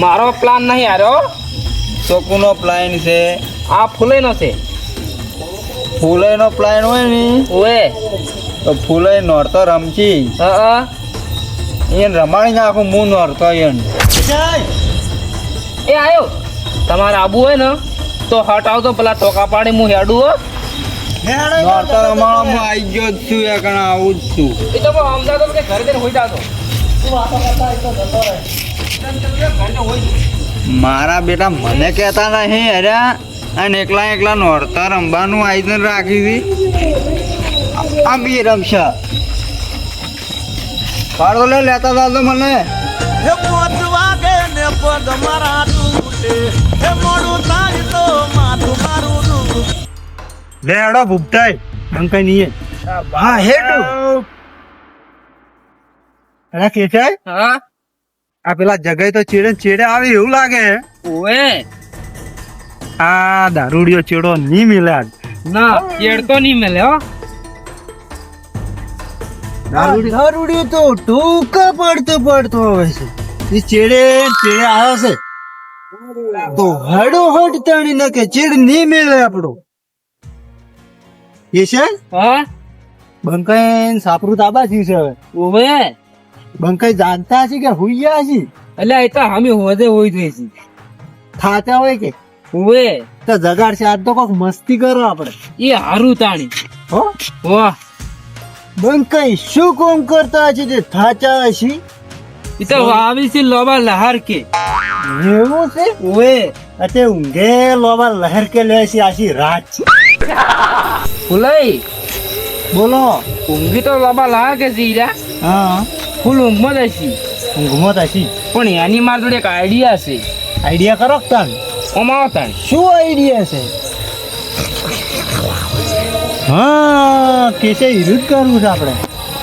મારો પ્લાન નહીં આર્યો ચોકુનો પ્લાન છે. આ ફૂલેનો છે. ફૂલેનો પ્લાન હોય ને ઓએ. તો ફૂલે નોરતો રમચી હા એને રમાડી નાખું હું નોરતો એને. એ આવ્યો તમારે આબુ હોય ને તો હટ આવતો પેલા ટોકા પાડી હું. હેડું હો નોરતો હું આવી ગયો જ છું એ કણ આવું જ છું. એ તો હું સમજાતો ઘરે જઈને હોઈ જાતો. મારા બેટા મને કહેતા નહીં અરે અને એકલા એકલા નોરતા રમવાનું આયોજન રાખી હતી આ બી રમશે. પાડો લે લેતા હતા તો મને. હે મોત વાગે ને પગ મારા તૂટે. હે મોડું થાય તો માથું મારું દુખ લે હેડો ભૂપટાઈ બંકાઈ નહીં હા હેડું. અરે છે? હા? આ પેલા જગાઈ તો ચેડે ચેડે આવે એવું લાગે. ઓએ આ દારૂડિયો ચેડો નહીં મિલે આજ. ના ચેડતો નહીં મિલે હો. દારૂડિયો તો ટૂંક પડતો પડતો આવે છે. એ ચેડે ચેડે આવે છે. તો હડો હડ તાણી નાખે ચેડ નહીં મેળે આપણો. એ છે? હા. બંકાઈ સાપરું તાબા છે હવે. ઓવે. બંકાઈ જાણતા છે કે હુઈયા છે એટલે એ તો અમે હોદે હોઈ જોઈ છે. થાતા હોય કે? ઓવે તો જગાડ છે આજ તો કોક મસ્તી કરો આપણે એ હારું તાણી. હો? વાહ. બંકાઈ શું કોમ કરતા છે તે થાચા છે એ તો આવી છે લોબા લહાર કે. એવું છે? ઓએ અતે ઊંઘે લોબા લહેર કે લે છે આશી રાત છે. ફૂલાઈ. બોલો. ઊંઘી તો લોબા લહાર કે જીરા હા. ફૂલ ઊંઘમાં જ હશી. ઊંઘમાં પણ એની માર જોડે એક આઈડિયા છે. આઈડિયા કરો કે ઓમાં તાણ શું આઈડિયા છે? હા કેસે વિરુદ્ધ કરવું છે આપણે.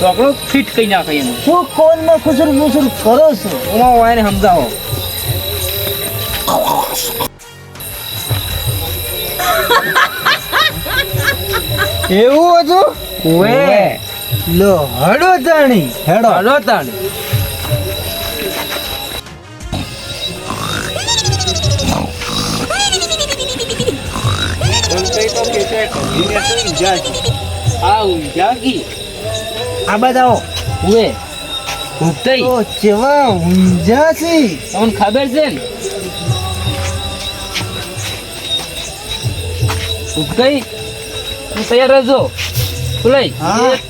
તો આપણો ફિટ કઈ નાખે એનું. શું કોણમાં ખુસર મુસર કરો છો? ઓમાં હોય ને સમજાવો. એવું હતું? ઓએ લો હડો. તાણી હેડો હાલો તાણી આ બતાવો ચેવા ઊંઝા છે. તમને ખબર છે ને? ભૂખતઈ તૈયાર રહેજો. ફૂલાઈ. હા.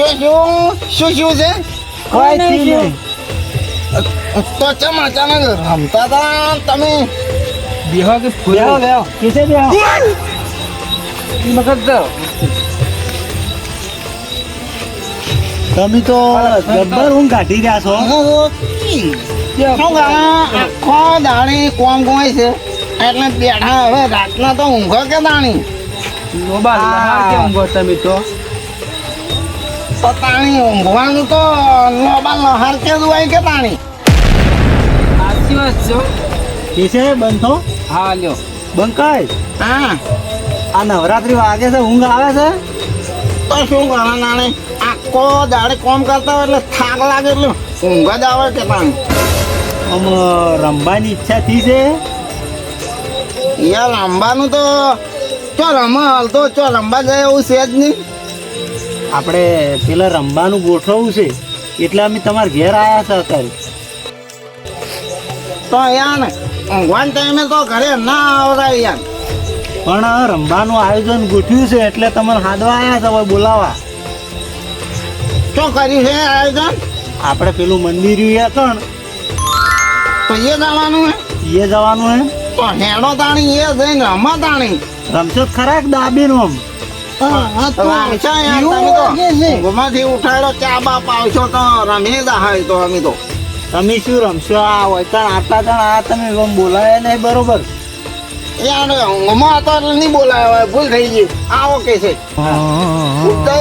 શું શું શું શું છે? કોઈ થી નહીં. તો ચમ અચાનક રમતા હતા તમે? બેહો કે બેહો, બેહો. કેસે બેહો? મગજ દો. તમે તો જબ્બર ઊંઘ કાઢી રહ્યા છો. આખો દાણી કોમ કોઈ છે? એટલે બેઠા હવે રાતના તો ઊંઘો કે દાણી? લોબા કે ઊંઘો તમે તો? તો તાણી ઊંઘવાનું તો નોબા નહાર કે દુવાય કે તાણી સાચી વાત છો કેસે બંધો? હા લ્યો. બંકાય હા. આ નવરાત્રી વાગે છે ઊંઘ આવે છે? તો શું કરે નાણે આખો દાડે કોમ કરતા હોય એટલે થાક લાગે એટલે ઊંઘ જ આવે કે તાણી આમ રમવાની ઈચ્છા થઈ છે? યાર રમવાનું તો ચો રમવા હાલ તો ચો રમવા જાય એવું છે જ નહીં. આપણે પેલા રમવાનું ગોઠવવું છે એટલે અમે તમારા ઘેર આવ્યા છે અત્યારે. તો યાર ઊંઘવાન ટાઈમે તો ઘરે ના આવતા યાર પણ રમવાનું આયોજન ગોઠવ્યું છે એટલે તમારે હાદવા આવ્યા હવે બોલાવા. શું કર્યું છે આયોજન? આપણે પેલું મંદિર કણ તો એ જવાનું હે? એ જવાનું હે. તો હેડો તાણી એ જઈને રમા તાણી. રમશો ખરાક ખરા દાબીનું આમ? તો તો તો તો તો ભૂલ થઈ ગઈ આવો કે છે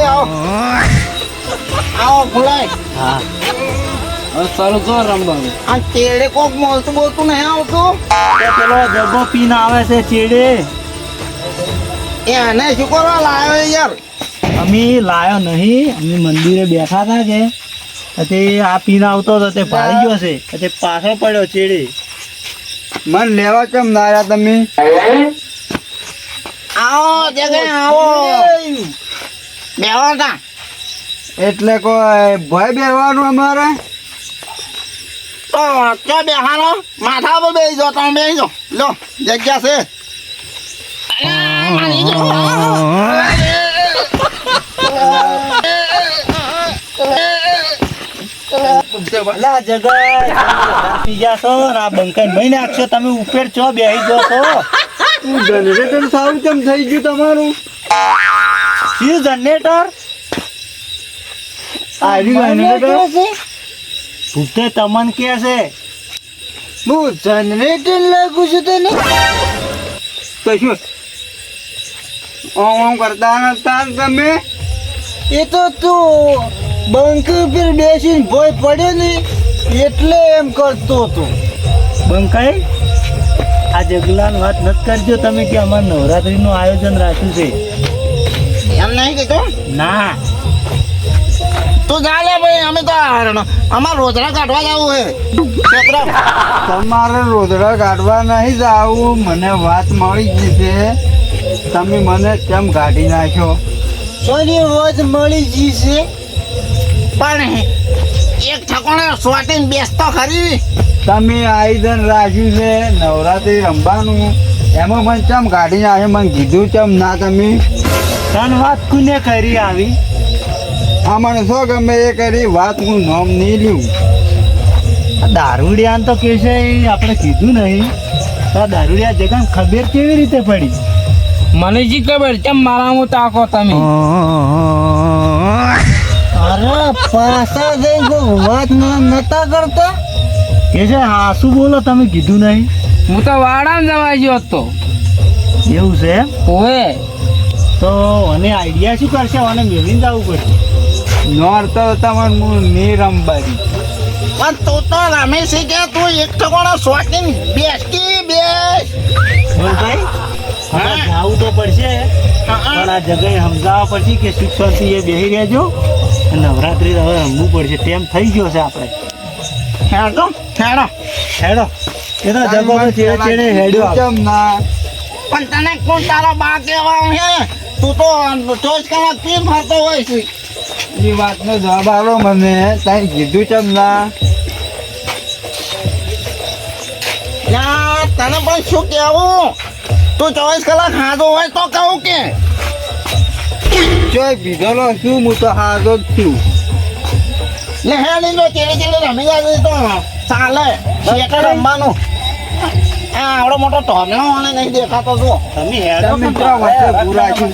આવો આવો ભૂલાય હા ચાલુ રમવાનું આ ચેડે કોક બોલતું બોલતું નહીં આવતું? તો પેલો જબ્બો પીને આવે છે ચેડે. એને શું કરવા લાવ્યો યાર? અમે લાયો નહીં અમે મંદિરે બેઠા હતા કે તે આ પીને આવતો હતો તે ભાળી ગયો છે તે પાછળ પડ્યો ચેડે. મન લેવા કેમ ના આવ્યા તમે? આવો જગ્યાએ આવો. બેહો તા. એટલે કોઈ ભય બેહવાનું અમારે? તો ક્યાં બેહાનો માથા પર બેસી જાઓ તમે બેસી જાઓ લો જગ્યા છે. લા છો આ બંકાઈ ભાઈ નાખશો તમે ઉપર ચો બેહી છો. જનરેટર સારું કેમ થઈ ગયું તમારું? શું જનરેટર આવ્યું જનરેટર તમન કે છે. હું જનરેટર લાગુ છું તને? કશું ઓમ ઓમ કરતા નતા તમે? એ તો તું બંકી પર બેસીને ભોય પડ્યો ને એટલે એમ કરતો હતો. બંકાઈ આ જગલાન વાત નથી કરજો તમે કે અમારે નવરાત્રીનું આયોજન રાખ્યું છે. એમ નહીં કીધું ના. તું ચાલે ભાઈ અમે તો અમાર રોજડા કાઢવા જવું છે ક્ષેત્ર તમારે રોજડા કાઢવા નહીં જાવું મને વાત મળી ગઈ છે. તમે મને કેમ કાઢી નાખ્યો? સોની રોજ મળી જી છે. પણ એક ઠકોણે સ્વાટીને બેસતો ખરી. તમે આયોજન રાખ્યું છે નવરાત્રી રમવાનું. એમાં મને ચમ કાઢી નાખ્યો? મને કીધું ચમ ના તમે? તન વાત કુને કરી આવી? આ શું ગમે એ કરી? વાત હું નામ નહીં લ્યું. દારૂડિયાને તો કહેશે આપણે કીધું નહીં. તો દારૂડિયા જગન ખબર કેવી રીતે પડી? મને જી ખબર મારા મારામાં તાકો તમે? અરે પાછા જઈ ગો વાત નતા કરતા? કે છે હા શું બોલો તમે કીધું નહીં? હું તો વાડામાં જવા ગયો હતો. એવું છે? ઓએ. તો અને આઈડિયા શું કરશે? અને મેળવીને જવું પડશે. નોર તો તમારે હું નહીં રમવાની પણ તું તો રમે છે કે તું એક ઠકોણે સ્વાટીને બેસતી બેસ. ભાઈ. જવું તો પડશે પણ આ જગ્યાએ સમજાવવા પડશે કે શિક્ષણથી એ બેસી રહેજો નવરાત્રી હવે રમવું પડશે. તેમ થઈ ગયો છે આપણે. હેડો હેડો. હેડો. એ તો જગો ચેડે ચેડે હેડ્યો આવે. પણ તને કોણ તારો બા કહેવા હે? તું તો ચોવીસ કલાક પીન ફરતો હોય છે. એ વાતનો જવાબ આલો મને. તાઈ કીધું ચમ ના તને પણ શું કહેવું? તું ચોવીસ કલાક હાજો હોય તો કહું કે. ચોય પીધેલો શું હું તો હાજો જ છું. લે હેડી જો ચેડે ચીડી રમી જાય તો. ચાલે એક રમવાનું. આ આવડો મોટો ટોમલો મને નહીં દેખાતો જો. તમે હેડો ભાઈ, પૂરા છું